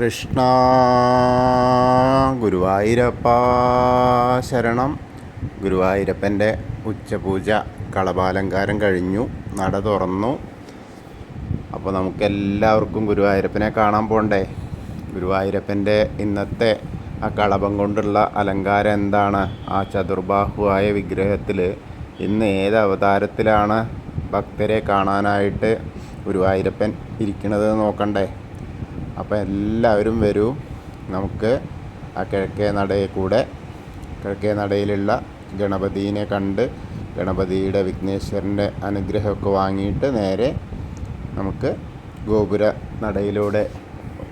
കൃഷ്ണ ഗുരുവായൂരപ്പ ശരണം. ഗുരുവായൂരപ്പന്റെ ഉച്ചപൂജ കളഭാലങ്കാരം കഴിഞ്ഞു. നട തുറന്നു. അപ്പോൾ നമുക്കെല്ലാവർക്കും ഗുരുവായൂരപ്പനെ കാണാൻ പോണ്ടേ? ഗുരുവായൂരപ്പന്റെ ഇന്നത്തെ ആ കളഭം കൊണ്ടുള്ള അലങ്കാരം എന്താണ്? ആ ചതുർബാഹുവായ വിഗ്രഹത്തിൽ ഇന്ന് ഏത് അവതാരത്തിലാണ് ഭക്തരെ കാണാനായിട്ട് ഗുരുവായൂരപ്പൻ ഇരിക്കുന്നത് നോക്കണ്ടേ? അപ്പോൾ എല്ലാവരും വരൂ. നമുക്ക് ആ കിഴക്കേ നടയിൽ കൂടെ കിഴക്കേ നടയിലുള്ള ഗണപതിനെ കണ്ട് ഗണപതിയുടെ വിഘ്നേശ്വരന്റെ അനുഗ്രഹമൊക്കെ വാങ്ങിയിട്ട് നേരെ നമുക്ക് ഗോപുര നടയിലൂടെ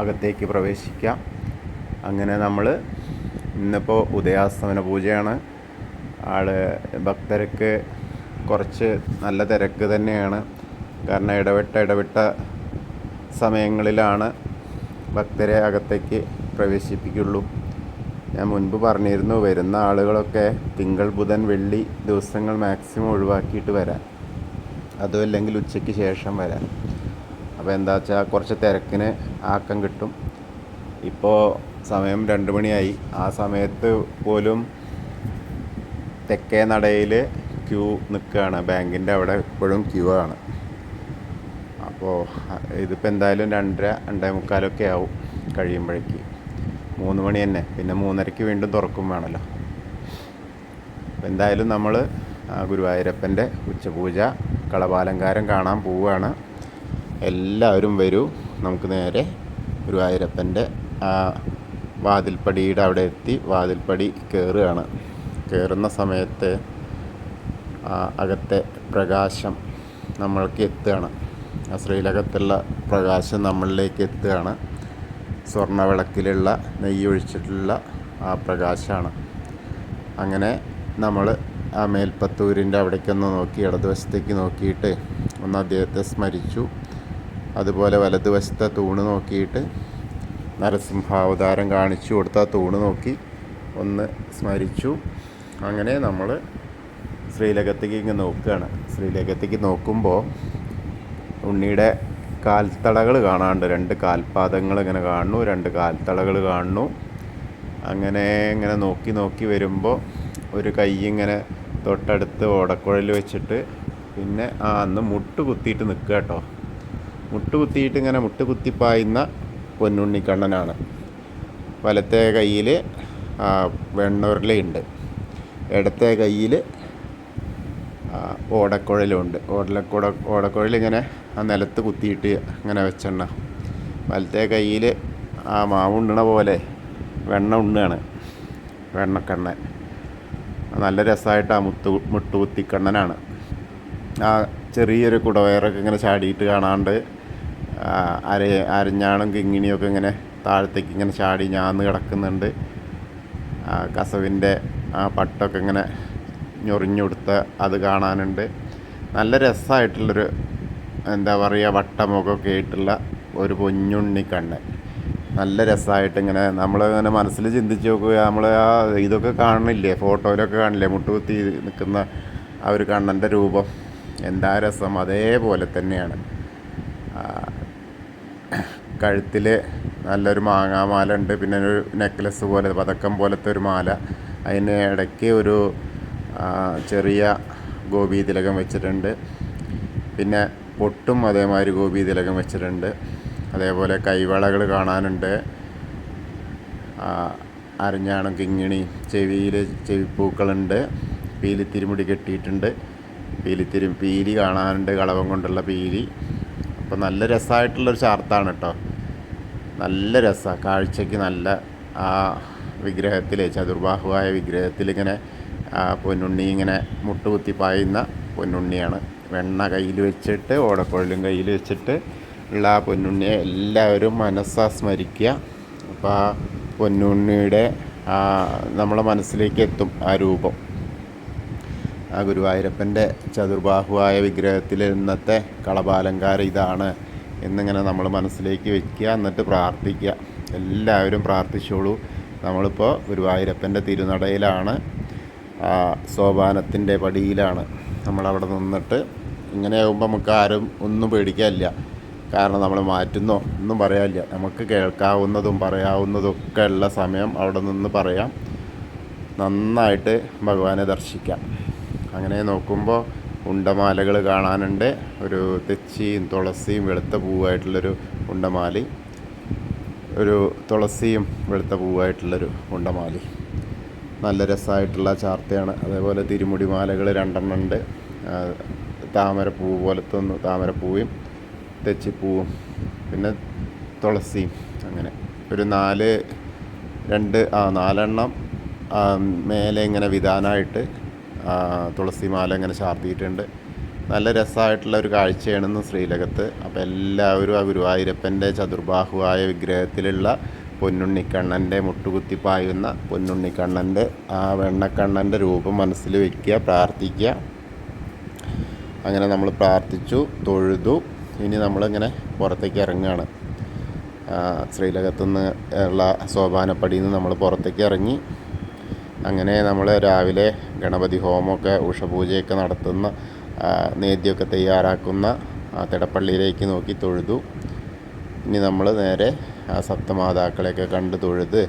അകത്തേക്ക് പ്രവേശിക്കാം. അങ്ങനെ നമ്മൾ ഇന്നിപ്പോൾ ഉദയാസ്തമന പൂജയാണ്. ആൾ ഭക്തർക്ക് കുറച്ച് നല്ല തിരക്ക് തന്നെയാണ്. കാരണം ഇടവിട്ട ഇടവിട്ട സമയങ്ങളിലാണ് ഭക്തരെ അകത്തേക്ക് പ്രവേശിപ്പിക്കുള്ളൂ. ഞാൻ മുൻപ് പറഞ്ഞിരുന്നു വരുന്ന ആളുകളൊക്കെ തിങ്കൾ ബുധൻ വെള്ളി ദിവസങ്ങൾ മാക്സിമം ഒഴിവാക്കിയിട്ട് വരാൻ. അതും അല്ലെങ്കിൽ ഉച്ചയ്ക്ക് ശേഷം വരാൻ. അപ്പോൾ എന്താ വെച്ചാൽ കുറച്ച് തിരക്കിന് ആക്കം കിട്ടും. ഇപ്പോൾ സമയം രണ്ട് മണിയായി. ആ സമയത്ത് പോലും തെക്കേ നടയിൽ ക്യൂ നിൽക്കുകയാണ്. ബാങ്കിന്റെ അവിടെ ഇപ്പോഴും ക്യൂ ആണ്. അപ്പോൾ ഇതിപ്പോൾ എന്തായാലും രണ്ടര രണ്ടേ മുക്കാലൊക്കെ ആവും കഴിയുമ്പോഴേക്ക്. മൂന്ന് മണി തന്നെ. പിന്നെ മൂന്നരയ്ക്ക് വീണ്ടും തുറക്കും വേണമല്ലോ അപ്പോൾ എന്തായാലും നമ്മൾ ഗുരുവായൂരപ്പന്റെ ഉച്ചപൂജ കളപാലങ്കാരം കാണാൻ പോവുകയാണ്. എല്ലാവരും വരൂ. നമുക്ക് നേരെ ഗുരുവായൂരപ്പന്റെ ആ വാതിൽപ്പടിയുടെ അവിടെ എത്തി വാതിൽപ്പടി കയറുകയാണ്. കയറുന്ന സമയത്ത് അകത്തെ പ്രകാശം നമ്മൾക്ക് എത്തുകയാണ്. ആ ശ്രീലകത്തുള്ള പ്രകാശം നമ്മളിലേക്ക് എത്തുകയാണ്. സ്വർണ വിളക്കിലുള്ള ആ പ്രകാശമാണ്. അങ്ങനെ നമ്മൾ ആ മേൽപ്പത്തൂരിന്റെ അവിടേക്കൊന്ന് നോക്കി ഇടതുവശത്തേക്ക് നോക്കിയിട്ട് ഒന്ന് അദ്ദേഹത്തെ സ്മരിച്ചു. അതുപോലെ വലതുവശത്തെ തൂണ് നോക്കിയിട്ട് നരസിംഹാവതാരം കാണിച്ചു കൊടുത്ത തൂണ് നോക്കി ഒന്ന് സ്മരിച്ചു. അങ്ങനെ നമ്മൾ ശ്രീലകത്തേക്ക് ഇങ്ങനെ നോക്കുകയാണ്. ശ്രീലകത്തേക്ക് നോക്കുമ്പോൾ ഉണ്ണിയുടെ കാൽത്തടകൾ കാണാണ്ട് രണ്ട് കാൽപാദങ്ങൾ ഇങ്ങനെ കാണുന്നു രണ്ട് കാൽത്തടകൾ കാണുന്നു. അങ്ങനെ ഇങ്ങനെ നോക്കി നോക്കി വരുമ്പോൾ ഒരു കൈ ഇങ്ങനെ തൊട്ടടുത്ത് ഓടക്കുഴൽ വെച്ചിട്ട് പിന്നെ ആ അന്ന് മുട്ട് കുത്തിയിട്ട് നിൽക്കുക കേട്ടോ. മുട്ട് കുത്തിയിട്ട് ഇങ്ങനെ മുട്ട് കുത്തിപ്പായുന്ന പൊന്നുണ്ണിക്കണ്ണനാണ് വലത്തെ കയ്യിൽ വെണ്ണുരുളയുണ്ട് ഇടത്തെ കയ്യിൽ ഓടക്കുഴലുണ്ട്. ഓടലക്കുട ഓടക്കുഴൽ ഇങ്ങനെ ആ നിലത്ത് കുത്തിയിട്ട് അങ്ങനെ വെച്ചെണ്ണ. വലത്തെ കയ്യിൽ ആ മാവ് ഉണ്ണണ പോലെ വെണ്ണ ഉണ്ണാണ്. വെണ്ണക്കണ്ണൻ നല്ല രസമായിട്ട് ആ മുത്തു മുട്ടുകുത്തിക്കണ്ണനാണ് ആ ചെറിയൊരു കുടവയറൊക്കെ ഇങ്ങനെ ചാടിയിട്ട് കാണാണ്ട് അര അരഞ്ഞാണും കിങ്ങിണിയൊക്കെ ഇങ്ങനെ താഴത്തേക്ക് ഇങ്ങനെ ചാടി ഞാന്ന് കിടക്കുന്നുണ്ട്. ആ കസവിന്റെ ആ പട്ടൊക്കെ ഇങ്ങനെ ഞൊറിഞ്ഞുകൊടുത്ത അത് കാണാനുണ്ട്. നല്ല രസമായിട്ടുള്ളൊരു എന്താ പറയുക വട്ടമുഖമൊക്കെ ആയിട്ടുള്ള ഒരു പൊഞ്ഞുണ്ണി കണ്ണൻ. നല്ല രസമായിട്ട് ഇങ്ങനെ നമ്മൾ ഇങ്ങനെ മനസ്സിൽ ചിന്തിച്ച് നോക്കുക നമ്മൾ ആ ഇതൊക്കെ കാണുന്നില്ലേ ഫോട്ടോയിലൊക്കെ കാണില്ലേ മുട്ടുകുത്തി നിൽക്കുന്ന ആ ഒരു കണ്ണന്റെ രൂപം. എന്താ രസം അതേപോലെ തന്നെയാണ്. കഴുത്തിൽ നല്ലൊരു മാങ്ങാമാല ഉണ്ട് പിന്നെ ഒരു നെക്ലസ് പോലെ പതക്കം പോലത്തെ ഒരു മാല. അതിന് ഇടയ്ക്ക് ഒരു ചെറിയ ഗോപി തിലകം വെച്ചിട്ടുണ്ട്. പിന്നെ പൊട്ടും അതേമാതിരി ഗോപി തിലകം വെച്ചിട്ടുണ്ട്. അതേപോലെ കൈവളകൾ കാണാനുണ്ട്. അരഞ്ഞാണം കിങ്ങിണി ചെവിയിൽ ചെവിപ്പൂക്കളുണ്ട്. പീലിത്തിരിമുടി കെട്ടിയിട്ടുണ്ട്. പീലിത്തിരി പീലി കാണാനുണ്ട് കളവം കൊണ്ടുള്ള പീലി. അപ്പോൾ നല്ല രസമായിട്ടുള്ളൊരു ചാർത്താണ് കേട്ടോ നല്ല രസമാണ് കാഴ്ചയ്ക്ക് നല്ല ആ വിഗ്രഹത്തിൽ ചതുർബാഹുവായ വിഗ്രഹത്തിൽ ഇങ്ങനെ പൊന്നുണ്ണി ഇങ്ങനെ മുട്ടുകുത്തി പായുന്ന പൊന്നുണ്ണിയാണ്. വെണ്ണ കയ്യിൽ വെച്ചിട്ട് ഓടക്കുഴലും കയ്യിൽ വെച്ചിട്ട് ഉള്ള ആ പൊന്നുണ്ണിയെ എല്ലാവരും മനസ്സാ സ്മരിക്കുക അപ്പോൾ ആ പൊന്നുണ്ണിയുടെ ആ നമ്മളെ മനസ്സിലേക്ക് എത്തും ആ രൂപം. ആ ഗുരുവായൂരപ്പന്റെ ചതുർബാഹുവായ വിഗ്രഹത്തിൽ ഇന്നത്തെ കളഭാലങ്കാരം ഇതാണ് എന്നിങ്ങനെ നമ്മൾ മനസ്സിലേക്ക് വെക്കുക എന്നിട്ട് പ്രാർത്ഥിക്കുക. എല്ലാവരും പ്രാർത്ഥിച്ചോളൂ. നമ്മളിപ്പോൾ ഗുരുവായൂരപ്പന്റെ തിരുനടയിലാണ് സോപാനത്തിന്റെ പടിയിലാണ്. നമ്മളവിടെ നിന്നിട്ട് ഇങ്ങനെ ആകുമ്പോൾ നമുക്ക് ആരും ഒന്നും പേടിക്കാനില്ല കാരണം നമ്മൾ മാറ്റുന്നോ ഒന്നും പറയാനില്ല. നമുക്ക് കേൾക്കാവുന്നതും പറയാവുന്നതും ഒക്കെ ഉള്ള സമയം അവിടെ നിന്ന് പറയാം. നന്നായിട്ട് ഭഗവാനെ ദർശിക്കാം. അങ്ങനെ നോക്കുമ്പോൾ ഉണ്ടമാലകൾ കാണാനുണ്ട്. ഒരു തെച്ചിയും തുളസിയും വെളുത്ത പൂവായിട്ടുള്ളൊരു ഉണ്ടമാലി. ഒരു തുളസിയും വെളുത്ത പൂവായിട്ടുള്ളൊരു ഉണ്ടമാലി. നല്ല രസമായിട്ടുള്ള ചാർത്തയാണ്. അതേപോലെ തിരുമുടി മാലകൾ രണ്ടെണ്ണം ഉണ്ട് താമരപ്പൂ പോലത്തെ ഒന്ന് താമരപ്പൂവും തെച്ചിപ്പൂവും. പിന്നെ തുളസിയും അങ്ങനെ. ഒരു നാല് രണ്ട് ആ നാലെണ്ണം മേലെ ഇങ്ങനെ വിധാനമായിട്ട് തുളസി മാല ഇങ്ങനെ ചാർത്തിയിട്ടുണ്ട്. നല്ല രസമായിട്ടുള്ള ഒരു കാഴ്ചയാണെന്ന് ശ്രീലകത്ത്. അപ്പോൾ എല്ലാവരും ആ ഗുരുവായൂരപ്പന്റെ ചതുർബാഹുവായ വിഗ്രഹത്തിലുള്ള പൊന്നുണ്ണിക്കണ്ണന്റെ മുട്ടുകുത്തി പായുന്ന പൊന്നുണ്ണിക്കണ്ണന്റെ ആ വെണ്ണക്കണ്ണന്റെ രൂപം മനസ്സിൽ വയ്ക്കുക പ്രാർത്ഥിക്കുക. അങ്ങനെ നമ്മൾ പ്രാർത്ഥിച്ചു തൊഴുതു. ഇനി നമ്മളിങ്ങനെ പുറത്തേക്ക് ഇറങ്ങുകയാണ് ശ്രീലകത്തുനിന്ന് ശ്രീലകത്തു ഉള്ള സോപാനപ്പടിയിൽ നിന്ന് നമ്മൾ പുറത്തേക്ക് ഇറങ്ങി. അങ്ങനെ നമ്മൾ രാവിലെ ഗണപതി ഹോമമൊക്കെ ഉഷപൂജയൊക്കെ നടത്തുന്ന നേദ്യമൊക്കെ തയ്യാറാക്കുന്ന തിടപ്പള്ളിയിലേക്ക് നോക്കി തൊഴുതു. ഇനി നമ്മൾ നേരെ ആ സപ്തമാതാക്കളെയൊക്കെ കണ്ട് തൊഴുത്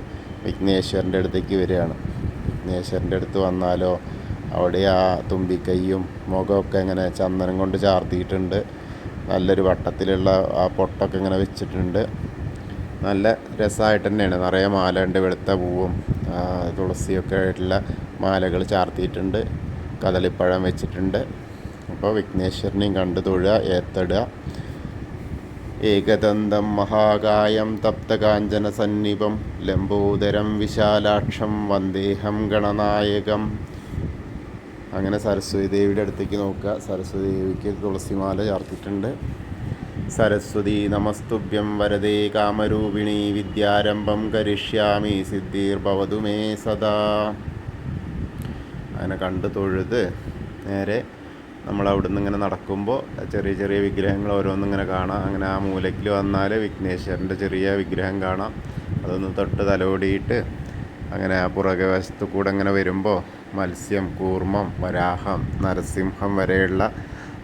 വിഘ്നേശ്വരന്റെ അടുത്തേക്ക് വരികയാണ്. വിഘ്നേശ്വരന്റെ അടുത്ത് വന്നാലോ അവിടെ ആ തുമ്പിക്കൈയും മുഖമൊക്കെ ഇങ്ങനെ ചന്ദനം കൊണ്ട് ചാർത്തിയിട്ടുണ്ട്. നല്ലൊരു വട്ടത്തിലുള്ള ആ പൊട്ടൊക്കെ ഇങ്ങനെ വെച്ചിട്ടുണ്ട്. നല്ല രസമായിട്ട് തന്നെയാണ്. നിറയെ മാല ഉണ്ട് വെളുത്ത പൂവും തുളസിയൊക്കെ ആയിട്ടുള്ള മാലകൾ ചാർത്തിയിട്ടുണ്ട്. കദളിപ്പഴം വെച്ചിട്ടുണ്ട്. അപ്പോൾ വിഘ്നേശ്വരനെയും കണ്ട് തൊഴുക ഏത്തടുക ഏകദന്തം മഹാകായം തപ്തകാഞ്ചന സന്നിപം ലംബോദരം വിശാലാക്ഷം വന്ദേഹം ഗണനായകം. അങ്ങനെ സരസ്വതി ദേവിയുടെ അടുത്തേക്ക് നോക്കുക. സരസ്വതി ദേവിക്ക് തുളസിമാല ചാർത്തിയിട്ടുണ്ട്. സരസ്വതി നമസ്തുഭ്യം വരദേ കാമരൂപിണി വിദ്യാരംഭം കരിഷ്യാമി സിദ്ധിർഭവതു മേ സദാ. അങ്ങനെ കണ്ട് തൊഴുത് നേരെ നമ്മൾ അവിടുന്ന് ഇങ്ങനെ നടക്കുമ്പോൾ ചെറിയ ചെറിയ വിഗ്രഹങ്ങൾ ഓരോന്നും ഇങ്ങനെ കാണാം. അങ്ങനെ ആ മൂലയ്ക്കിൽ വന്നാൽ വിഘ്നേശ്വരന്റെ ചെറിയ വിഗ്രഹം കാണാം. അതൊന്ന് തൊട്ട് തലോടിയിട്ട് അങ്ങനെ ആ പുറകെ വശത്ത് കൂടെ ഇങ്ങനെ വരുമ്പോൾ മത്സ്യം കൂർമ്മം വരാഹം നരസിംഹം വരെയുള്ള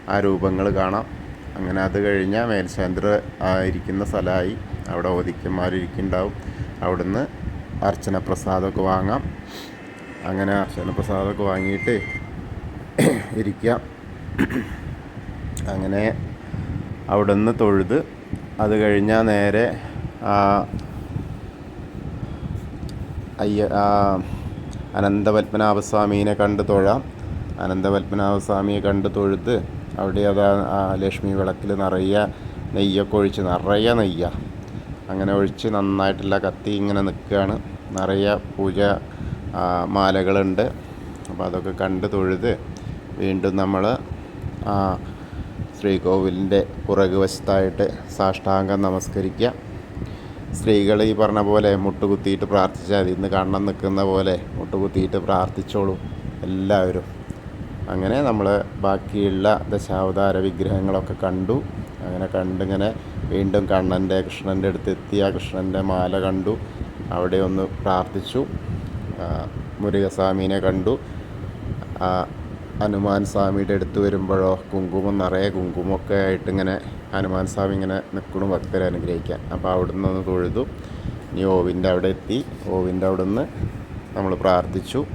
ആ രൂപങ്ങൾ കാണാം. അങ്ങനെ അത് കഴിഞ്ഞാൽ മേൽശാന്ത്ര ഇരിക്കുന്ന സ്ഥലമായി അവിടെ ഓദിക്കന്മാരിക്കുന്നുണ്ടാവും അവിടുന്ന് അർച്ചന പ്രസാദമൊക്കെ വാങ്ങാം. അങ്ങനെ അർച്ചന പ്രസാദമൊക്കെ വാങ്ങിയിട്ട് ഇരിക്കാം. അങ്ങനെ അവിടുന്ന് തൊഴുത് അത് കഴിഞ്ഞാൽ നേരെ അയ്യ അനന്തപത്മനാഭസ്വാമീനെ കണ്ട് തൊഴാം. അനന്തപത്മനാഭസ്വാമിയെ കണ്ട് തൊഴുത് അവിടെ അതാ ലക്ഷ്മി വിളക്കിൽ നിറയെ നെയ്യൊക്കെ ഒഴിച്ച് നിറയെ നെയ്യ. അങ്ങനെ ഒഴിച്ച് നന്നായിട്ടുള്ള കത്തി ഇങ്ങനെ നിൽക്കുകയാണ്. നിറയെ പൂജ മാലകളുണ്ട്. അപ്പോൾ അതൊക്കെ കണ്ട് തൊഴുത് വീണ്ടും നമ്മൾ ശ്രീകോവിലിന്റെ പുറകുവശത്തായിട്ട് സാഷ്ടാംഗം നമസ്കരിക്കുക. സ്ത്രീകൾ ഈ പറഞ്ഞ പോലെ മുട്ടുകുത്തിയിട്ട് പ്രാർത്ഥിച്ചാൽ മതി. ഇന്ന് കണ്ണം നിൽക്കുന്ന പോലെ മുട്ടുകുത്തിയിട്ട് പ്രാർത്ഥിച്ചോളൂ എല്ലാവരും. അങ്ങനെ നമ്മൾ ബാക്കിയുള്ള ദശാവതാര വിഗ്രഹങ്ങളൊക്കെ കണ്ടു. അങ്ങനെ കണ്ടിങ്ങനെ വീണ്ടും കണ്ണന്റെ കൃഷ്ണന്റെ അടുത്ത് എത്തി. ആ കൃഷ്ണന്റെ മാല കണ്ടു. അവിടെ ഒന്ന് പ്രാർത്ഥിച്ചു. മുരുകസ്വാമീനെ കണ്ടു. ഹനുമാൻ സ്വാമിയുടെ അടുത്ത് വരുമ്പോഴോ കുങ്കുമം നിറയെ കുങ്കുമൊക്കെ ആയിട്ട് ഇങ്ങനെ ഹനുമാൻ സ്വാമി ഇങ്ങനെ നിൽക്കണം ഭക്തരെ അനുഗ്രഹിക്കാൻ. അപ്പോൾ അവിടുന്ന് ഒന്ന് തൊഴുതു. ഇനി ഓവിന്റെ അവിടെ എത്തി. ഓവിന്റെ അവിടെ നിന്ന് നമ്മൾ പ്രാർത്ഥിച്ചു.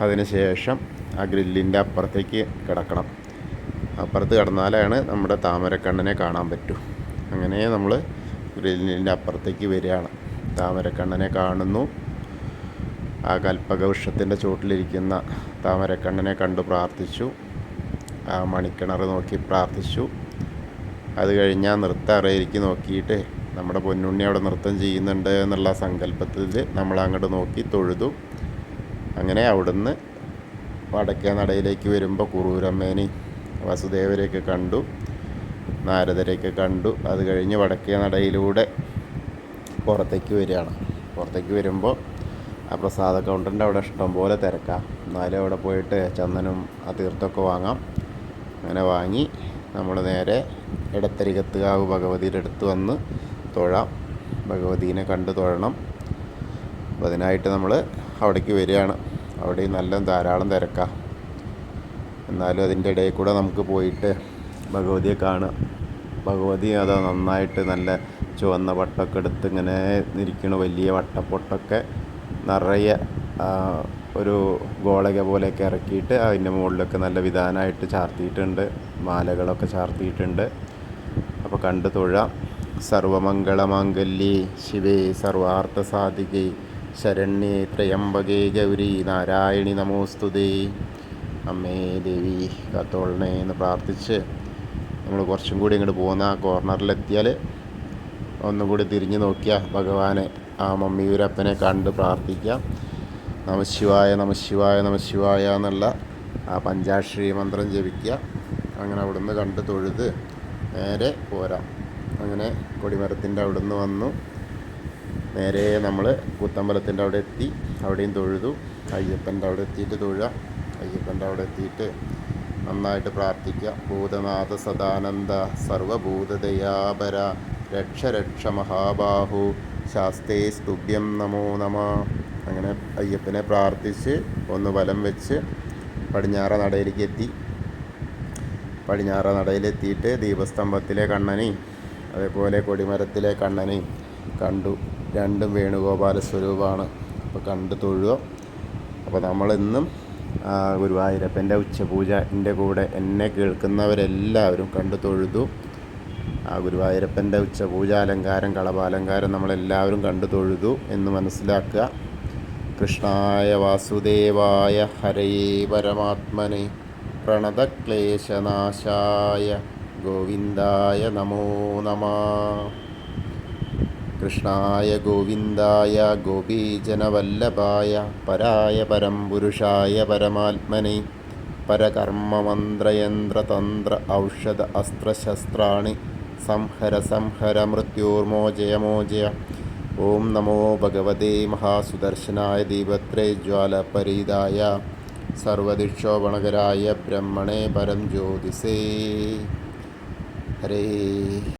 അതിനുശേഷം ആ ഗ്രില്ലിന്റെ അപ്പുറത്തേക്ക് കിടക്കണം. അപ്പുറത്ത് കിടന്നാലാണ് നമ്മുടെ താമരക്കണ്ണനെ കാണാൻ പറ്റൂ. അങ്ങനെ നമ്മൾ ഗ്രില്ലിന്റെ അപ്പുറത്തേക്ക് വരികയാണ്. താമരക്കണ്ണനെ കാണുന്നു. ആ കൽപ്പകവൃക്ഷത്തിന്റെ ചുവട്ടിലിരിക്കുന്ന താമരക്കണ്ണനെ കണ്ടു പ്രാർത്ഥിച്ചു. ആ മണിക്കിണർ നോക്കി പ്രാർത്ഥിച്ചു. അത് കഴിഞ്ഞാൽ നൃത്ത അറയിലേക്ക് നോക്കിയിട്ട് നമ്മുടെ പൊന്നുണ്ണി അവിടെ നൃത്തം ചെയ്യുന്നുണ്ട് എന്നുള്ള സങ്കല്പത്തിൽ നമ്മൾ അങ്ങോട്ട് നോക്കി തൊഴുതു. അങ്ങനെ അവിടുന്ന് വടക്കേ നടയിലേക്ക് വരുമ്പോൾ കുറൂരമ്മേനെ വസുദേവരെയൊക്കെ കണ്ടു നാരദരെയൊക്കെ കണ്ടു. അത് കഴിഞ്ഞ് വടക്കേ നടയിലൂടെ പുറത്തേക്ക് വരികയാണ്. പുറത്തേക്ക് വരുമ്പോൾ ആ പ്രസാദ കൗണ്ടറിന്റെ അവിടെ ഇഷ്ടംപോലെ തിരക്കാം. എന്നാലും അവിടെ പോയിട്ട് ചന്ദനും ആ തീർത്ഥമൊക്കെ വാങ്ങാം. അങ്ങനെ വാങ്ങി നമ്മൾ നേരെ ഇടത്തരികത്തുകാവ് ഭഗവതിയുടെ അടുത്ത് വന്ന് തൊഴാം. ഭഗവതീനെ കണ്ട് തൊഴണം. അപ്പോൾ അതിനായിട്ട് നമ്മൾ അവിടേക്ക് വരികയാണ്. അവിടെ നല്ല ധാരാളം തിരക്കാം. എന്നാലും അതിന്റെ ഇടയിൽ കൂടെ നമുക്ക് പോയിട്ട് ഭഗവതിയെ കാണുക. ഭഗവതി അത് നന്നായിട്ട് നല്ല ചുവന്ന വട്ടമൊക്കെ എടുത്ത് ഇങ്ങനെ ഇരിക്കണ. വലിയ വട്ടപ്പൊട്ടൊക്കെ നിറയെ ഒരു ഗോളക പോലെയൊക്കെ ഇറക്കിയിട്ട് അതിന്റെ മുകളിലൊക്കെ നല്ല വിധാനമായിട്ട് ചാർത്തിയിട്ടുണ്ട്. മാലകളൊക്കെ ചാർത്തിയിട്ടുണ്ട്. അപ്പോൾ കണ്ടു തൊഴാം. സർവമംഗളമാംഗല്യേ ശിവേ സർവാർത്ഥ സാധികേ ശരണ്യേ ത്രയംബകേ ഗൗരി നാരായണി നമോസ്തുതേ. അമ്മേ ദേവി കത്തോളണേ എന്ന് പ്രാർത്ഥിച്ച് നമ്മൾ കുറച്ചും കൂടി ഇങ്ങോട്ട് പോകുന്ന ആ കോർണറിലെത്തിയാൽ ഒന്നും കൂടി തിരിഞ്ഞു നോക്കിയാൽ ഭഗവാനെ ആ മമ്മിയൂരപ്പനെ കണ്ട് പ്രാർത്ഥിക്കാം. നമശിവായ നമശിവായ നമശിവായ എന്നുള്ള ആ പഞ്ചാക്ഷരി മന്ത്രം ജപിക്കുക. അങ്ങനെ അവിടുന്ന് കണ്ട് തൊഴുത് നേരെ പോരാം. അങ്ങനെ കൊടിമരത്തിന്റെ അവിടുന്ന് വന്നു. നേരെ നമ്മൾ കൂത്തമ്പലത്തിന്റെ അവിടെ എത്തി. അവിടെയും തൊഴുതു. അയ്യപ്പന്റെ അവിടെ എത്തിയിട്ട് തൊഴുക. അയ്യപ്പന്റെ അവിടെ എത്തിയിട്ട് നന്നായിട്ട് പ്രാർത്ഥിക്കുക. ഭൂതനാഥ സദാനന്ദ സർവഭൂതദയാപര രക്ഷ രക്ഷ മഹാബാഹു ശാസ്തേ സ്തുഭ്യം നമോ നമ. അങ്ങനെ അയ്യപ്പനെ പ്രാർത്ഥിച്ച് ഒന്ന് വലം വെച്ച് പടിഞ്ഞാറ നടയിലേക്ക് എത്തി പടിഞ്ഞാറ നടയിലെത്തിയിട്ട് ദീപസ്തംഭത്തിലെ കണ്ണനെയും അതേപോലെ കൊടിമരത്തിലെ കണ്ണനെയും കണ്ടു. രണ്ടും വേണുഗോപാല സ്വരൂപമാണ് അപ്പോൾ കണ്ട് തൊഴുക. അപ്പോൾ നമ്മളിന്നും ഗുരുവായൂരപ്പന്റെ ഗുരുവായൂരപ്പന്റെ ഉച്ചപൂജന്റെ കൂടെ എന്നെ കേൾക്കുന്നവരെല്ലാവരും കണ്ടു തൊഴുതു. ആ ഗുരുവായൂരപ്പന്റെ ഉച്ചപൂജ അലങ്കാരം കളഭാലങ്കാരം നമ്മളെല്ലാവരും കണ്ടു തൊഴുതു എന്ന് മനസ്സിലാക്കുക. കൃഷ്ണായ വാസുദേവായ ഹരേ പരമാത്മനെ പ്രണതക്ലേശനാശായ ഗോവിന്ദായ നമോ നമ. കൃഷ്ണായ ഗോവിന്ദായ ഗോപീജനവല്ലഭായ പരായ പരം പുരുഷായ പരമാത്മനെ പരകർമ്മമന്ത്രയന്ത്രതന്ത്ര ഔഷധ അസ്ത്രശസ്ത്രാണി സംഹര സംഹര മൃത്യോർമോജയ മോജയ ഓം നമോ ഭഗവതേ മഹാസുദർശനായ ദീപത്രേ ജ്വാലപരീതായ സർവദിക്ഷോഭണകരായ ബ്രഹ്മണേ പരം ജ്യോതിസേ. ഹരേ.